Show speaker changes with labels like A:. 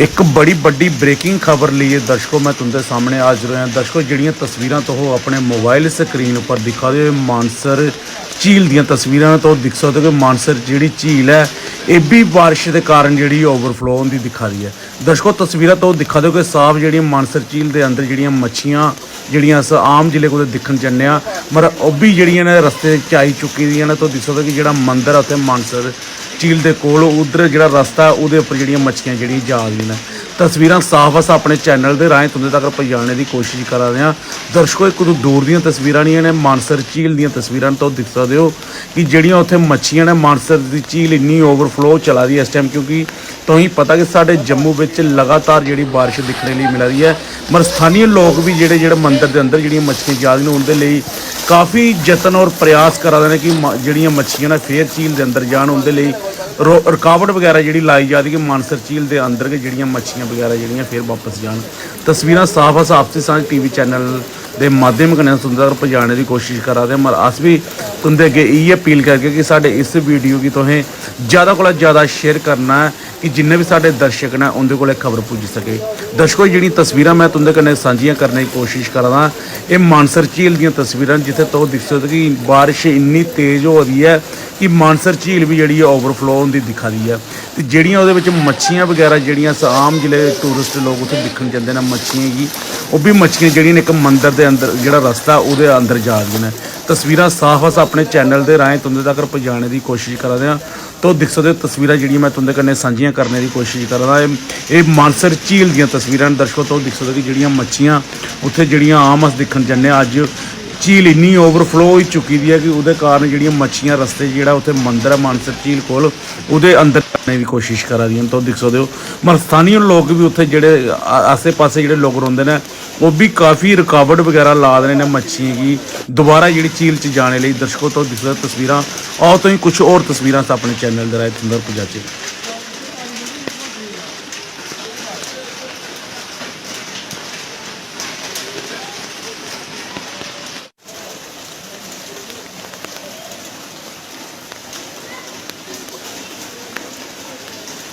A: ਇੱਕ ਬੜੀ ਵੱਡੀ ਬ੍ਰੇਕਿੰਗ ਖਬਰ ਲਈ ਦਰਸ਼ਕੋ, ਮੈਂ ਤੁਹਾਡੇ ਸਾਹਮਣੇ ਹਾਜ਼ਰ ਹੋਇਆ। ਦਰਸ਼ਕੋ, ਜਿਹੜੀਆਂ ਤਸਵੀਰਾਂ ਤੋਂ ਆਪਣੇ ਮੋਬਾਈਲ ਸਕਰੀਨ ਉੱਪਰ ਦਿਖਾ ਦਿਓ ਮਾਨਸਰ ਝੀਲ ਦੀਆਂ ਤਸਵੀਰਾਂ ਤੋਂ ਦਿਖ ਸਕਦੇ ਹੋ ਕਿ ਮਾਨਸਰ ਜਿਹੜੀ ਝੀਲ ਹੈ, ਇਹ ਵੀ ਬਾਰਿਸ਼ ਦੇ ਕਾਰਨ ਜਿਹੜੀ ਓਵਰਫਲੋ ਹੁੰਦੀ ਦਿਖਾ ਰਹੀ ਹੈ। ਦਰਸ਼ਕੋ, ਤਸਵੀਰਾਂ ਤੋਂ ਦਿਖਾ ਦਿਓ ਕਿ ਸਾਫ਼ ਜਿਹੜੀਆਂ ਮਾਨਸਰ ਝੀਲ ਦੇ ਅੰਦਰ ਜਿਹੜੀਆਂ ਮੱਛੀਆਂ, ਜਿਹੜੀਆਂ ਅਸ ਆਮ ਜ਼ਿਲ੍ਹੇ ਕੋਲ ਦਿਖਣ ਜਾਂਦੇ ਆ ਮਰ ਉਹ ਵੀ ਜਿਹੜੀਆਂ ਨੇ ਰਸਤੇ 'ਚ ਆਈ ਚੁੱਕੀ ਦੀਆਂ ਨੇ, ਤੋਂ ਦਿਖ ਸਕਦਾ ਕਿ ਜਿਹੜਾ ਮੰਦਿਰ ਉੱਥੇ ਮਾਨਸਰ ਝੀਲ ਦੇ ਕੋਲ, ਉਧਰ ਜਿਹੜਾ ਰਸਤਾ, ਉਹਦੇ ਉੱਪਰ ਜਿਹੜੀਆਂ ਮੱਛੀਆਂ, ਜਿਹੜੀਆਂ ਜਾ ਰਹੀਆਂ ਨੇ। ਤਸਵੀਰਾਂ ਸਾਫ਼ ਅਸ ਆਪਣੇ ਚੈਨਲ ਦੇ ਰਾਹੀਂ ਤੁਹਾਡੇ ਤੱਕ ਪਹੁੰਚਾਉਣ ਦੀ ਕੋਸ਼ਿਸ਼ ਕਰ ਰਹੇ ਹਾਂ। ਦਰਸ਼ਕੋ, ਇੱਕ ਤੋਂ ਦੂਰ ਦੀਆਂ ਤਸਵੀਰਾਂ ਨਹੀਂ ਨੇ, ਮਾਨਸਰ ਝੀਲ ਦੀਆਂ ਤਸਵੀਰਾਂ ਤੋਂ ਦਿਖ ਸਕਦੇ ਹੋ ਕਿ ਜਿਹੜੀਆਂ ਉੱਥੇ ਮੱਛੀਆਂ ਨੇ, ਮਾਨਸਰ ਦੀ ਝੀਲ ਇੰਨੀ ਓਵਰਫਲੋ ਚਲਾ ਰਹੀ ਹੈ ਇਸ ਟਾਈਮ ਕਿਉਂਕਿ ਤੁਸੀਂ ਪਤਾ ਕਿ ਸਾਡੇ ਜੰਮੂ ਵਿੱਚ ਲਗਾਤਾਰ ਜਿਹੜੀ ਬਾਰਿਸ਼ ਦਿਖਣ ਲਈ ਮਿਲ ਰਹੀ ਹੈ। ਮਰ ਸਥਾਨੀ ਲੋਕ ਵੀ ਜਿਹੜੇ ਜਿਹੜੇ ਮੰਦਿਰ ਦੇ ਅੰਦਰ ਜਿਹੜੀਆਂ ਮੱਛੀਆਂ ਜਾ ਰਹੀਆਂ ਨੇ, ਉਹਦੇ ਲਈ ਕਾਫੀ ਯਤਨ ਔਰ ਪ੍ਰਯਾਸ ਕਰ ਰਹੇ ਨੇ ਕਿ ਜਿਹੜੀਆਂ ਮੱਛੀਆਂ ਨੇ ਫੇਰ ਝੀਲ ਦੇ ਅੰਦਰ ਜਾਣ, ਉਹਦੇ ਲਈ ਰੋ- ਰੁਕਾਵਟ ਵਗੈਰਾ ਜਿਹੜੀ ਲਾਈ ਜਾਂਦੀ ਕਿ ਮਾਨਸਰ ਝੀਲ ਦੇ ਅੰਦਰ ਕਿ ਜਿਹੜੀਆਂ ਮੱਛੀਆਂ ਵਗੈਰਾ ਜਿਹੜੀਆਂ ਫੇਰ ਵਾਪਸ ਜਾਣ। ਤਸਵੀਰਾਂ ਸਾਫ਼ ਆ, ਸਾਫ਼ ਸਾਂਝ ਟੀਵੀ ਚੈਨਲ ਦੇ ਮਾਧਿਅਮ ਕਨੇ ਸੁੰਦਰ ਤੱਕ ਪਹੁੰਚਾਉਣ ਦੀ ਕੋਸ਼ਿਸ਼ ਕਰਾ ਰਹੇ ਹਾਂ ਮਰ ਅਸ ਵੀ ਤੁੰਦੇ ਅੱਗੇ ਇਹ ਅਪੀਲ ਕਰਕੇ ਕਿ ਸਾਡੇ ਇਸ ਵੀਡੀਓ ਕੀ ਤੁਸੀਂ ਜ਼ਿਆਦਾ ਕੋਲ ਜ਼ਿਆਦਾ ਸ਼ੇਅਰ ਕਰਨਾ ਹੈ ਕਿ ਜਿੰਨੇ ਵੀ ਸਾਡੇ ਦਰਸ਼ਕ ਨੇ ਉਹਦੇ ਕੋਲੇ ਖਬਰ ਪੁੱਜ ਸਕੇ। ਦਰਸ਼ਕੋ ਜਿਹੜੀ ਤਸਵੀਰਾਂ ਮੈਂ ਤੁੰਦੇ ਕਨੇ ਸਾਂਝੀਆਂ ਕਰਨ ਦੀ ਕੋਸ਼ਿਸ਼ ਕਰਦਾ ਇਹ ਮਾਨਸਰ ਝੀਲ ਦੀਆਂ ਤਸਵੀਰਾਂ ਜਿੱਥੇ ਤੋਂ ਦਿਖ ਸਕਦਾ ਕਿ ਬਾਰਿਸ਼ ਇੰਨੀ ਤੇਜ਼ ਹੋ ਰਹੀ ਹੈ ਕਿ ਮਾਨਸਰ ਝੀਲ ਵੀ ਜਿਹੜੀ ਹੈ ਓਵਰਫਲੋ ਹੁੰਦੀ ਦਿਖਾ ਰਹੀ ਤੇ ਜਿਹੜੀਆਂ ਉਹਦੇ ਵਿੱਚ ਮੱਛੀਆਂ ਵਗੈਰਾ ਜਿਹੜੀਆਂ ਆਮ ਜਿਹੜੇ ਟੂਰਿਸਟ ਲੋਕ ਉੱਥੇ ਦੇਖਣ ਜਾਂਦੇ ਨੇ ਮੱਛੀਆਂ ਕੀ ਉਹ ਵੀ ਮੱਛੀਆਂ ਜਿਹੜੀਆਂ ਨੇ ਇੱਕ ਮੰਦਿਰ ਦੇ ਅੰਦਰ ਜਿਹੜਾ ਰਸਤਾ ਉਹਦੇ ਅੰਦਰ ਜਾ ਰਹੀਆਂ ਨੇ। ਤਸਵੀਰਾਂ ਸਾਫ਼ ਅਸ ਆਪਣੇ ਚੈਨਲ ਦੇ ਰਾਹੀਂ ਤੁੰਦੇ ਤੱਕ ਪਹੁੰਚਾਉਣ ਦੀ ਕੋਸ਼ਿਸ਼ ਕਰ ਰਹੇ ਹਾਂ ਤੋ ਦਿਖ ਸਕਦੇ ਤਸਵੀਰਾਂ ਜਿਹੜੀਆਂ ਮੈਂ ਤੁੰਦੇ ਕੰਨੇ ਸਾਂਝੀਆਂ ਕਰਨ ਦੀ ਕੋਸ਼ਿਸ਼ ਕਰ ਰਹਾ। ਇਹ ਮਾਨਸਰ ਝੀਲ ਦੀਆਂ ਤਸਵੀਰਾਂ ਨੇ ਦਰਸ਼ਕੋ ਤੋਂ ਦਿਖ ਸਕਦੇ ਕਿ ਜਿਹੜੀਆਂ ਮੱਛੀਆਂ ਉੱਥੇ ਜਿਹੜੀਆਂ ਆਮ ਅਸ ਦਿਖਣ ਜਾਂਦੇ ਅੱਜ ਝੀਲ ਇੰਨੀ ਓਵਰਫਲੋ ਹੋ ਚੁੱਕੀ ਦੀ ਹੈ ਕਿ ਉਹਦੇ ਕਾਰਨ ਜਿਹੜੀਆਂ ਮੱਛੀਆਂ ਰਸਤੇ ਜਿਹੜਾ ਉੱਥੇ ਮੰਦਰ ਹੈ ਮਾਨਸਰ ਝੀਲ ਕੋਲ, ਉਹਦੇ ਅੰਦਰ ਜਾਣ ਦੀ ਕੋਸ਼ਿਸ਼ ਕਰ ਰਹੀਆਂ ਤੋਂ ਦਿਖ ਸਕਦੇ ਹੋ ਮਰ ਸਥਾਨੀ ਲੋਕ ਵੀ ਉੱਥੇ ਜਿਹੜੇ ਆਸੇ-ਪਾਸੇ ਜਿਹੜੇ ਲੋਕ ਰਹਿੰਦੇ ਨੇ, ਉਹ ਵੀ ਕਾਫੀ ਰੁਕਾਵਟ ਵਗੈਰਾ ਲਾ ਰਹੇ ਨੇ ਮੱਛੀਆਂ ਕੀ ਦੁਬਾਰਾ ਜਿਹੜੀ ਝੀਲ 'ਚ ਜਾਣੇ ਲਈ ਦਰਸ਼ਕੋ ਤੋਂ ਦਿਖ ਤਸਵੀਰਾਂ। ਆਓ ਤੋਂ ਹੀ ਕੁਝ ਹੋਰ ਤਸਵੀਰਾਂ ਆਪਣੇ ਚੈਨਲ ਦੇ ਰਾਹੀਂ ਤੁੰਦਰ ਪਹੁੰਚਾਚੇ